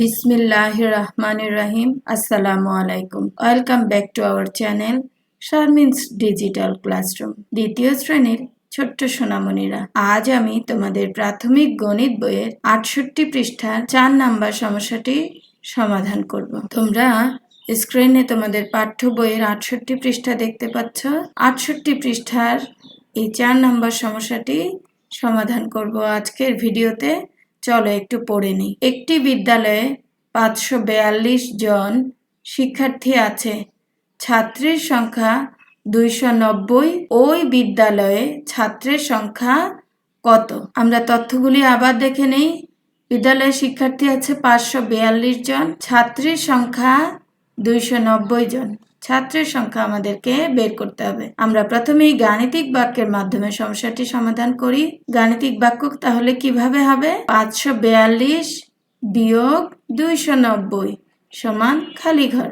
বিসমিল্লাহ রহমান রাহিম আসসালামু আলাইকুম welcome back to our channel Sharmin's digital classroom, দ্বিতীয় শ্রেণির ছোট্ট সোনামণিরা। আজ আমি তোমাদের প্রাথমিক গণিত বইয়ের আটষট্টি পৃষ্ঠার চার নাম্বার সমস্যাটি সমাধান করব। তোমরা স্ক্রিনে তোমাদের পাঠ্য বইয়ের আটষট্টি পৃষ্ঠা দেখতে পাচ্ছ। আটষট্টি পৃষ্ঠার এই চার নাম্বার সমস্যাটি সমাধান করব আজকের ভিডিওতে। চলো একটু পড়ে নিই। একটি বিদ্যালয়ে পাঁচশো বেয়াল্লিশ জন শিক্ষার্থী আছে। ছাত্রের সংখ্যা দুইশো নব্বই। ওই বিদ্যালয়ে ছাত্রের সংখ্যা কত? আমরা তথ্যগুলি আবার দেখে নেই। বিদ্যালয়ে শিক্ষার্থী আছে পাঁচশো বেয়াল্লিশ জন। ছাত্রীর সংখ্যা দুইশো নব্বই জন। ছাত্রের সংখ্যা আমাদেরকে বের করতে হবে। আমরা প্রথমেই গাণিতিক বাক্যের মাধ্যমে সমস্যাটি সমাধান করি। গাণিতিক বাক্য তাহলে কীভাবে হবে? পাঁচশো বিয়াল্লিশ বিয়োগ দুইশো নব্বই সমান খালি ঘর।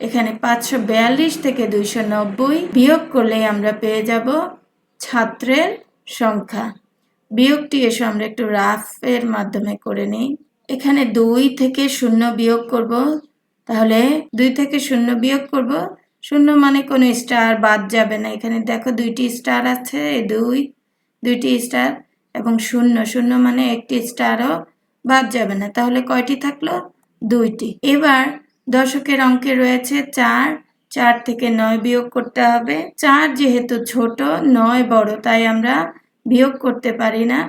এখানে পাঁচশো বিয়াল্লিশ থেকে দুইশো নব্বই বিয়োগ করলে আমরা পেয়ে যাব ছাত্রের সংখ্যা। বিয়োগটি এসে, আমরা একটু রাফের মাধ্যমে করে নিই। এখানে দুই থেকে শূন্য বিয়োগ করব। তাহলে দুই থেকে শূন্য বিয়োগ করব। শূন্য মানে কোনো স্টার বাদ যাবে না। এখানে দেখো দুইটি স্টার আছে দুই, দুইটি স্টার এবং শূন্য। শূন্য মানে একটি স্টারও বাদ যাবে না। তাহলে কয়টি থাকল? দুইটি। এবার দশকের অঙ্কে রয়েছে চার। চার থেকে নয় বিয়োগ করতে হবে। চার যেহেতু ছোট, নয় বড়, তাই আমরা বিয়োগ করতে পারি না।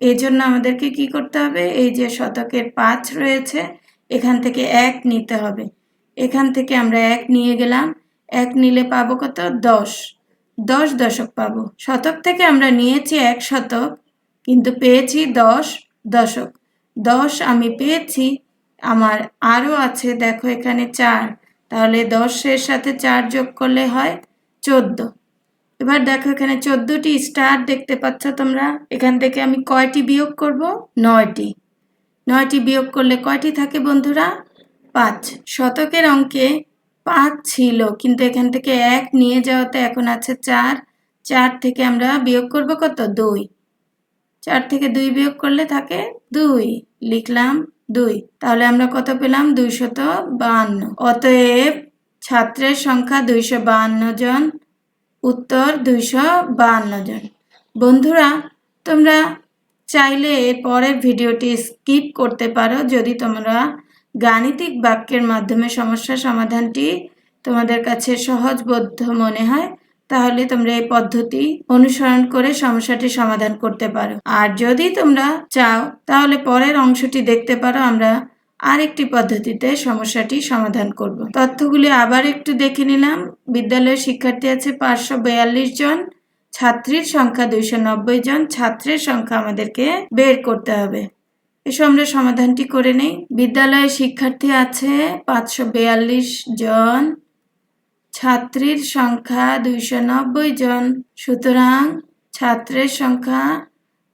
এই জন্য আমাদেরকে কি করতে হবে? এই যে শতকের পাঁচ রয়েছে এখান থেকে এক নিতে হবে। এখান থেকে আমরা এক নিয়ে গেলাম। এক নিলে পাবো কত? দশ। দশ দশক পাবো। শতক থেকে আমরা নিয়েছি এক শতক, কিন্তু পেয়েছি দশ দশক। দশ আমি পেয়েছি, আমার আরও আছে, দেখো এখানে চার। তাহলে দশের সাথে চার যোগ করলে হয় চোদ্দ। এবার দেখো এখানে চোদ্দটি স্টার দেখতে পাচ্ছ তোমরা। এখান থেকে আমি কয়টি বিয়োগ করব? নয়টি। নয়টি বিয়োগ করলে কয়টি থাকে বন্ধুরা? পাঁচ। শতকের অঙ্কে পাঁচ ছিল, কিন্তু এখান থেকে এক নিয়ে যাওয়াতে এখন আছে চার। চার থেকে আমরা বিয়োগ করব কত? দুই। চার থেকে দুই বিয়োগ করলে থাকে দুই। লিখলাম দুই। তাহলে আমরা কত পেলাম? দুইশত বাহান্ন। অতএব ছাত্রের সংখ্যা দুইশো বাহান্ন জন, উত্তর দুইশো বাহান্ন জন। বন্ধুরা, তোমরা চাইলে এর পরের ভিডিওটি স্কিপ করতে পারো যদি তোমরা গাণিতিক বাক্যের মাধ্যমে সমস্যা সমাধানটি তোমাদের কাছে সহজবোধ্য মনে হয়, তাহলে তোমরা এই পদ্ধতি অনুসরণ করে সমস্যাটি সমাধান করতে পারো। আর যদি তোমরা চাও, তাহলে পরের অংশটি দেখতে পারো, আমরা আরেকটি পদ্ধতিতে সমস্যাটি সমাধান করব। তথ্যগুলি আবার একটু দেখে নিলাম। বিদ্যালয়ের শিক্ষার্থী আছে পাঁচশো জন। ছাত্রীর সংখ্যা দুইশো নব্বই জন, ছাত্রের সংখ্যা আমাদেরকে বের করতে হবে। এসব আমরা সমাধানটি করে নেই। বিদ্যালয়ে শিক্ষার্থী আছে পাঁচশো জন, ছাত্রীর সংখ্যা দুইশো নব্বই জন। সুতরাং ছাত্রের সংখ্যা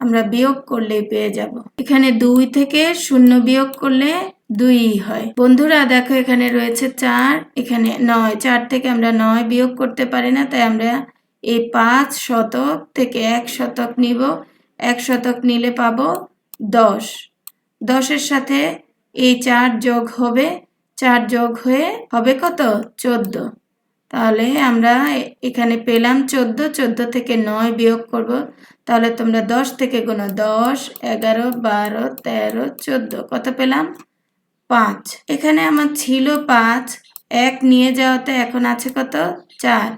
আমরা বিয়োগ করলেই পেয়ে যাব। এখানে দুই থেকে শূন্য বিয়োগ করলে দুই হয়। বন্ধুরা, দেখো এখানে রয়েছে চার, এখানে নয়। চার থেকে আমরা নয় বিয়োগ করতে পারি না, তাই আমরা এই পাঁচ শতক থেকে এক শতক নিব। এক শতক নিলে পাব দশ। দশের সাথে এই চার যোগ হবে। চার যোগ হয়ে হবে কত? চোদ্দ। তাহলে আমরা এখানে পেলাম চোদ্দ। চোদ্দ থেকে নয় বিয়োগ করব। তাহলে তোমরা দশ থেকে গুনো দশ, এগারো, বারো, তেরো, চোদ্দ কত পেলাম? পাঁচ। এখানে আমার ছিল পাঁচ। এক নিয়ে যাওয়াতে এখন আছে কত? চার।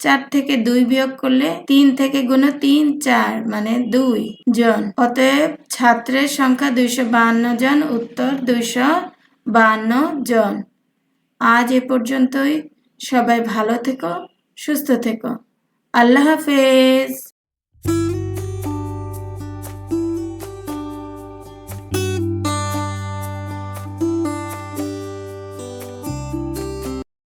চার থেকে দুই বিয়োগ করলে তিন থেকে গুণ তিন, চার মানে দুই জন। অতএব ছাত্রের সংখ্যা দুইশো বাহান্ন জন, উত্তর দুইশো বাহান্ন জন। আজ এ পর্যন্তই। সবাই ভালো থেকো, সুস্থ থেকো। আল্লাহ হাফেজ।